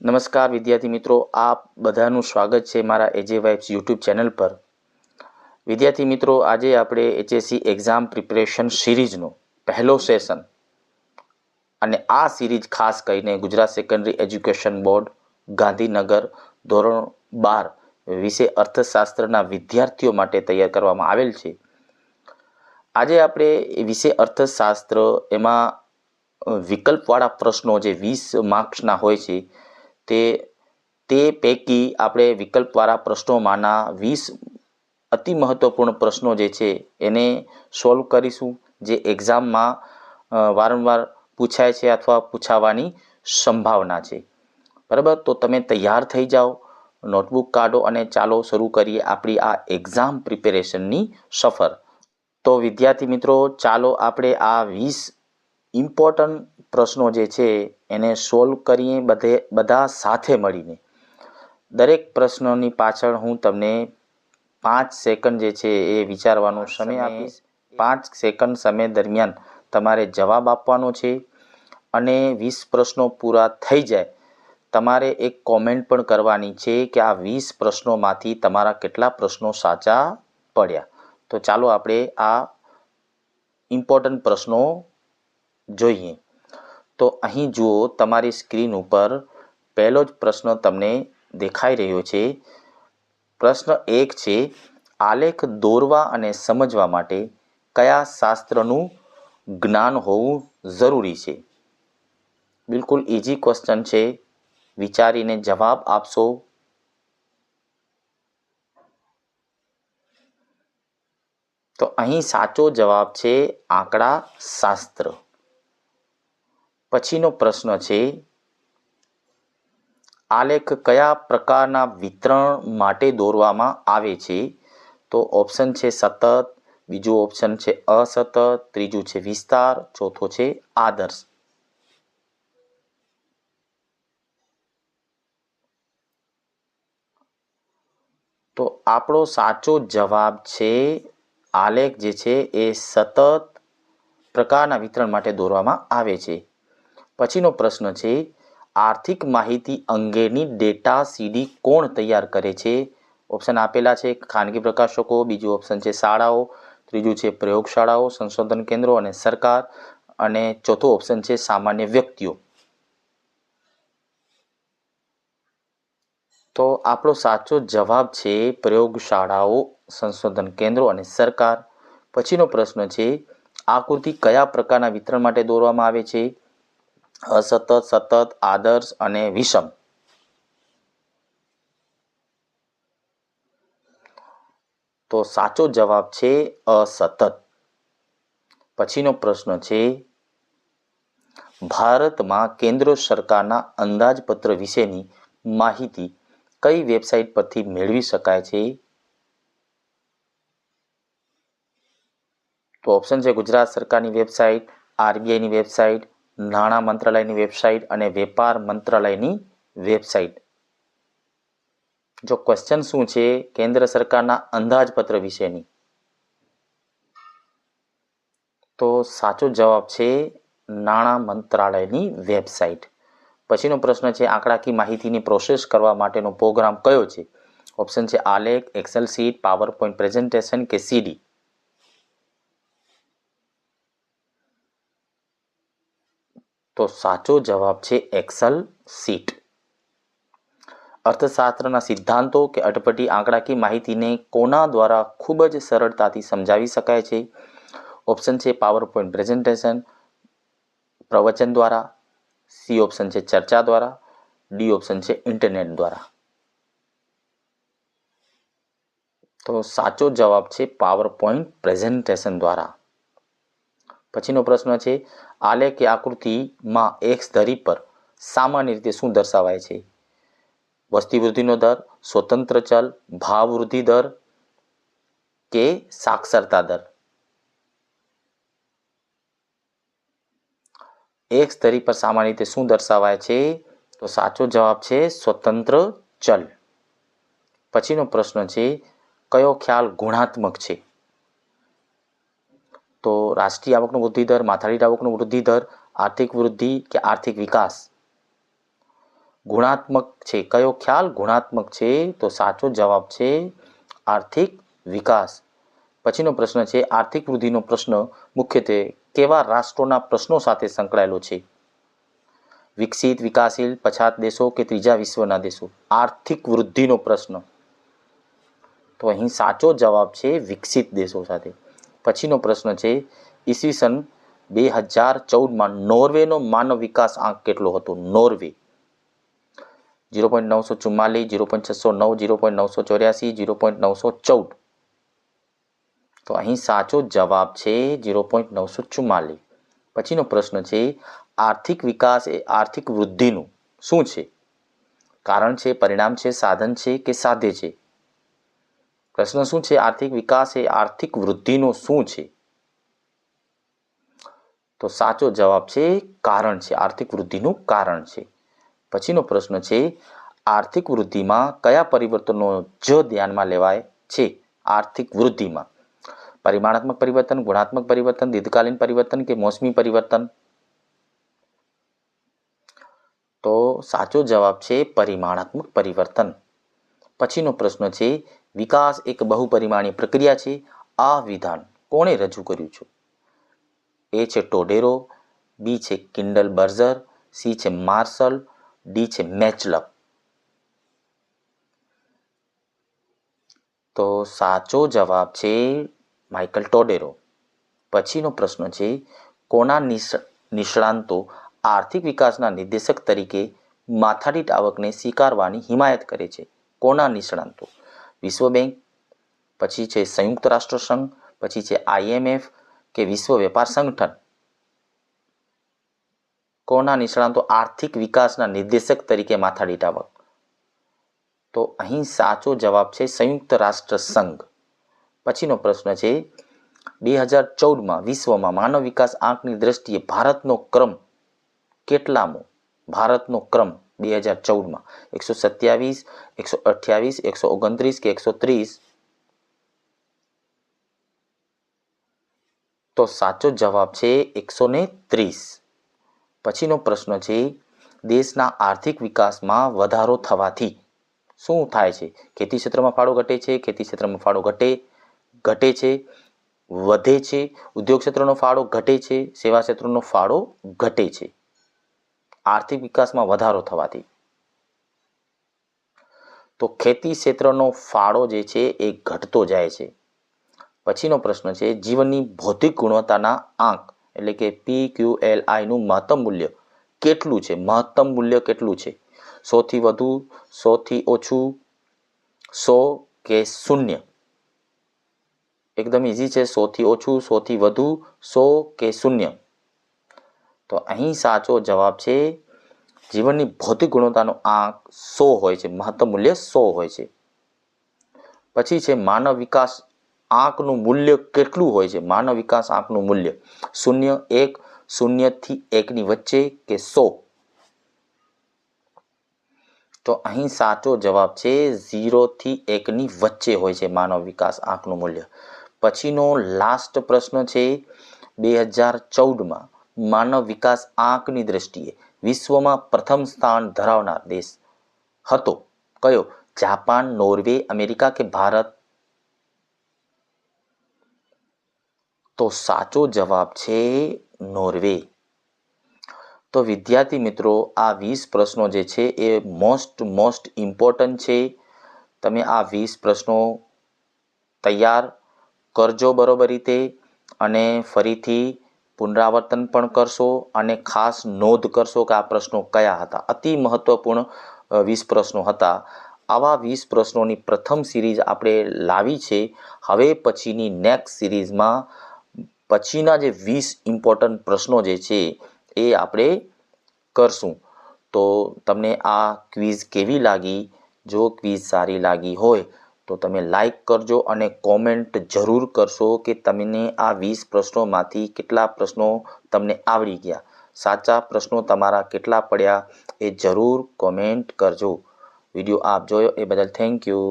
નમસ્કાર વિદ્યાર્થી મિત્રો, આપ બધાનું સ્વાગત છે મારા એજે વાઇબ્સ યુટ્યુબ ચેનલ પર. વિદ્યાર્થી મિત્રો, આજે આપણે એચએસસી એક્ઝામ પ્રિપરેશન સિરીઝનો પહેલો સેશન અને આ સિરીઝ ખાસ કરીને Gujarat secondary education board Gandhinagar ધોરણ બાર વિશે અર્થશાસ્ત્રના વિદ્યાર્થીઓ માટે તૈયાર કરવામાં આવેલ છે. આજે આપણે વિશે અર્થશાસ્ત્ર એમાં વિકલ્પવાળા પ્રશ્નો જે વીસ માર્ક્સના હોય છે તે તે પૈકી આપણે વિકલ્પવાળા પ્રશ્નોમાંના વીસ અતિ મહત્વપૂર્ણ પ્રશ્નો જે છે એને સોલ્વ કરીશું, જે એક્ઝામમાં વારંવાર પૂછાય છે અથવા પૂછાવાની સંભાવના છે. બરાબર? તો તમે તૈયાર થઈ જાઓ, નોટબુક કાઢો અને ચાલો શરૂ કરીએ આપણી આ એક્ઝામ પ્રિપેરેશનની સફર. તો વિદ્યાર્થી મિત્રો, ચાલો આપણે આ વીસ ઇમ્પોર્ટન્ટ પ્રશ્નો જે છે એને સોલ્વ કરીએ બધે બધા સાથે મળીને. દરેક પ્રશ્નોની પાછળ હું તમને પાંચ સેકન્ડ જે છે એ વિચારવાનો સમય આપીશ. પાંચ સેકન્ડ સમય દરમિયાન તમારે જવાબ આપવાનો છે અને વીસ પ્રશ્નો પૂરા થઈ જાય. તમારે એક કોમેન્ટ પણ કરવાની છે કે આ વીસ પ્રશ્નોમાંથી તમારા કેટલા પ્રશ્નો સાચા પડ્યા. તો ચાલો આપણે આ ઇમ્પોર્ટન્ટ પ્રશ્નો જોઈએ. તો અહીં જુઓ, તમારી સ્ક્રીન ઉપર પહેલો જ પ્રશ્ન તમને દેખાઈ રહ્યો છે. પ્રશ્ન એક છે, આલેખ દોરવા અને સમજવા માટે કયા શાસ્ત્રનું જ્ઞાન હોવું જરૂરી છે? બિલકુલ ઇઝી ક્વેશ્ચન છે. વિચારીને જવાબ આપશો. તો અહીં સાચો જવાબ છે આંકડા શાસ્ત્ર. પછીનો પ્રશ્ન છે, આલેખ કયા પ્રકારના વિતરણ માટે દોરવામાં આવે છે? તો ઓપ્શન છે સતત, બીજું ઓપ્શન છે અસતત, ત્રીજું છે વિસ્તાર, ચોથો છે આદર્શ. તો આપણો સાચો જવાબ છે, આલેખ જે છે એ સતત પ્રકારના વિતરણ માટે દોરવામાં આવે છે. પછીનો પ્રશ્ન છે, આર્થિક માહિતી અંગેની ડેટા સીડી કોણ તૈયાર કરે છે? ઓપ્શન આપેલા છે ખાનગી પ્રકાશકો, બીજું ઓપ્શન છે શાળાઓ, ત્રીજું છે પ્રયોગશાળાઓ, સંશોધન કેન્દ્રો અને સરકાર, અને ચોથો ઓપ્શન છે સામાન્ય વ્યક્તિઓ. તો આપણો સાચો જવાબ છે પ્રયોગશાળાઓ, સંશોધન કેન્દ્રો અને સરકાર. પછીનો પ્રશ્ન છે, આકૃતિ કયા પ્રકારના વિતરણ માટે દોરવામાં આવે છે? અસતત, સતત, આદર્શ અને વિષમ. તો સાચો જવાબ છે અસતત. પછીનો પ્રશ્ન છે, ભારતમાં કેન્દ્ર સરકારના અંદાજપત્ર વિશેની માહિતી કઈ વેબસાઇટ પરથી મેળવી શકાય છે? તો ઓપ્શન છે ગુજરાત સરકારની વેબસાઇટ, આરબીઆઈની વેબસાઇટ નાણાં મંત્રાલયની વેબસાઇટ અને વેપાર મંત્રાલયની વેબસાઇટ. જો ક્વેશ્ચન શું છે? કેન્દ્ર સરકારના અંદાજપત્ર વિશેની. તો સાચો જવાબ છે નાણાં મંત્રાલયની વેબસાઇટ. પછીનો પ્રશ્ન છે આંકડાકીય માહિતીની પ્રોસેસ કરવા માટેનો પ્રોગ્રામ કયો છે? ઓપ્શન છે આલેખ Excel sheet power point presentation કે સીડી તો સાચો જવાબ છે એક્સલ સીટ અર્થશાસ્ત્રના સિદ્ધાંતો કે અટપટી આંકડાકીય માહિતીને કોના દ્વારા ખૂબ જ સરળતાથી સમજાવી શકાય છે? ઓપ્શન છે પાવર પોઈન્ટ પ્રેઝન્ટેશન પ્રવચન દ્વારા. સી ઓપ્શન છે ચર્ચા દ્વારા. ડી ઓપ્શન છે ઇન્ટરનેટ દ્વારા. તો સાચો જવાબ છે પાવર પોઈન્ટ પ્રેઝન્ટેશન દ્વારા. પછીનો પ્રશ્ન છે આલેખ કે આકૃતિમાં એક્સ ધરી પર સામાન્ય રીતે શું દર્શાવાય છે? વસ્તી વૃદ્ધિનો દર, સ્વતંત્ર ચલ, ભાવ વૃદ્ધિ દર કે સાક્ષરતા દર? એક્સ ધરી પર સામાન્ય રીતે શું દર્શાવાય છે? તો સાચો જવાબ છે સ્વતંત્ર ચલ. પછીનો પ્રશ્ન છે, કયો ખ્યાલ ગુણાત્મક છે? તો રાષ્ટ્રીય આવકનો વૃદ્ધિ દર માથાદીઠ આવકનો વૃદ્ધિ દર, આર્થિક વૃદ્ધિ કે આર્થિક વિકાસ? ગુણાત્મક છે. કયો ખ્યાલ? ગુણાત્મક છે. તો સાચો જવાબ છે આર્થિક વિકાસ. પછીનો પ્રશ્ન છે, આર્થિક વૃદ્ધિનો પ્રશ્ન મુખ્યત્વે કેવા રાષ્ટ્રોના પ્રશ્નો સાથે સંકળાયેલો છે? વિકસિત, વિકાસશીલ, પછાત દેશો કે ત્રીજા વિશ્વના દેશો? આર્થિક વૃદ્ધિનો પ્રશ્ન. તો અહીં સાચો જવાબ છે વિકસિત દેશો સાથે. પછીનો પ્રશ્ન છે ઈસવીસન બે હજાર ચૌદમાં નોર્વેનો માનવ વિકાસ આંક કેટલો હતો? નોર્વે. જીરો પોઈન્ટ નવસો ચુમ્માલીસ જીરો પોઈન્ટ છસો નવ જીરો પોઈન્ટ નવસો ચોર્યાસી જીરો પોઈન્ટ નવસો ચૌદ. તો અહીં સાચો જવાબ છે જીરો પોઈન્ટ નવસો ચુમ્માલીસ. પછીનો પ્રશ્ન છે, આર્થિક વિકાસ એ આર્થિક વૃદ્ધિનું શું છે? કારણ છે, પરિણામ છે, સાધન છે કે સાધ્ય છે? પ્રશ્ન શું છે? આર્થિક વિકાસ એ આર્થિક વૃદ્ધિનો શું છે? તો સાચો જવાબ છે, કારણ છે. આર્થિક વૃદ્ધિનું કારણ છે. પછીનો પ્રશ્ન છે, આર્થિક વૃદ્ધિમાં કયા પરિવર્તનો જ ધ્યાનમાં લેવાય છે? આર્થિક વૃદ્ધિમાં. પરિમાણાત્મક પરિવર્તન, ગુણાત્મક પરિવર્તન, દીર્ઘકાલીન પરિવર્તન કે મોસમી પરિવર્તન? તો સાચો જવાબ છે, પરિમાણાત્મક પરિવર્તન. પછીનો પ્રશ્ન છે વિકાસ એક બહુપરિમાણીય પ્રક્રિયા છે. આ વિધાન કોણે રજૂ કર્યું છે? એ છે ટોડેરો, બી છે કિન્ડલ બર્ઝર, સી છે માર્શલ, ડી છે મેચલપ તો સાચો જવાબ છે માઇકલ ટોડેરો. પછીનો પ્રશ્ન છે, કોના નિષ્ણાંતો આર્થિક વિકાસના નિર્દેશક તરીકે માથાદીઠ આવકને સ્વીકારવાની હિમાયત કરે છે? કોના નિષ્ણાંતો? વિશ્વ બેંક પછી છે સંયુક્ત રાષ્ટ્ર સંઘ પછી છે આઈએમએફ કે વિશ્વ વેપાર સંગઠન. કોના નિષ્ણાંતો આર્થિક વિકાસના નિર્દેશક તરીકે માથાદીઠ આવક તો અહીં સાચો જવાબ છે સંયુક્ત રાષ્ટ્ર સંઘ પછીનો પ્રશ્ન છે, બે હજાર ચૌદમાં વિશ્વમાં માનવ વિકાસ આંકની દ્રષ્ટિએ ભારતનો ક્રમ કેટલામો? ભારતનો ક્રમ બે હજાર ચૌદમાં. એકસો સત્યાવીસ, એકસો અઠ્યાવીસ, એકસો ઓગણત્રીસ કે એકસો ત્રીસ? તો સાચો જવાબ છે એકસો ને ત્રીસ. પછીનો પ્રશ્ન છે, દેશના આર્થિક વિકાસમાં વધારો થવાથી શું થાય છે? ખેતી ક્ષેત્રમાં ફાળો ઘટે છે, ખેતી ક્ષેત્રમાં ફાળો ઘટે ઘટે છે, વધે છે, ઉદ્યોગ ક્ષેત્રનો ફાળો ઘટે છે, સેવા ક્ષેત્રનો ફાળો ઘટે છે. આર્થિક વિકાસમાં વધારો થવાથી. તો ખેતી ક્ષેત્રનો ફાળો જે છે એ ઘટતો જાય છે. પછીનો પ્રશ્ન છે, જીવનની ભૌતિક ગુણવત્તાના આંક એટલે કે પી ક્યુ એલ આઈનું મહત્તમ મૂલ્ય કેટલું છે? મહત્તમ મૂલ્ય કેટલું છે? સોથી વધુ, સોથી ઓછું, સો કે શૂન્ય? એકદમ ઇઝી છે, સોથી ઓછું, સોથી વધુ, સો કે શૂન્ય? તો અહીં સાચો જવાબ છે, જીવનની ભૌતિક ગુણવત્તાનો આંક સો હોય છે, મહત્તમ મૂલ્ય સો હોય છે. પછી છે, માનવ વિકાસ આંકનું મૂલ્ય કેટલું હોય છે? માનવ વિકાસ આંકનું મૂલ્ય શૂન્ય એક શૂન્યથી એકની વચ્ચે કે સો? તો અહીં સાચો જવાબ છે ઝીરોથી એકની વચ્ચે હોય છે માનવ વિકાસ આંકનું મૂલ્ય. પછીનો લાસ્ટ પ્રશ્ન છે, બે હજાર ચૌદમાં માનવ વિકાસ આંકની દ્રષ્ટિએ વિશ્વમાં પ્રથમ સ્થાન ધરાવનાર દેશ હતો. કયો? જાપાન, નોર્વે, અમેરિકા કે ભારત? તો સાચો જવાબ છે નોર્વે. તો વિદ્યાર્થી મિત્રો, આ વીસ પ્રશ્નો જે છે એ મોસ્ટ મોસ્ટ ઇમ્પોર્ટન્ટ છે. તમે આ વીસ પ્રશ્નો તૈયાર કરજો બરોબર રીતે અને ફરીથી પુનરાવર્તન પણ કરશો અને ખાસ નોંધ કરશો કે આ પ્રશ્નો કયા હતા. અતિ મહત્વપૂર્ણ વીસ પ્રશ્નો હતા. આવા વીસ પ્રશ્નોની પ્રથમ સિરીઝ આપણે લાવી છે. હવે પછીની નેક્સ્ટ સિરીઝમાં પછીના જે વીસ ઇમ્પોર્ટન્ટ પ્રશ્નો જે છે એ આપણે કરશું. તો તમને આ ક્વિઝ કેવી લાગી? જો ક્વિઝ સારી લાગી હોય તો તમે લાઈક કરજો અને કોમેન્ટ જરૂર કરશો કે તમને આ વીસ પ્રશ્નોમાંથી કેટલા પ્રશ્નો તમને આવડી ગયા. સાચા પ્રશ્નો તમારા કેટલા પડ્યા એ જરૂર કોમેન્ટ કરજો. વીડિયો આપ જોયો એ બદલ થેન્ક યુ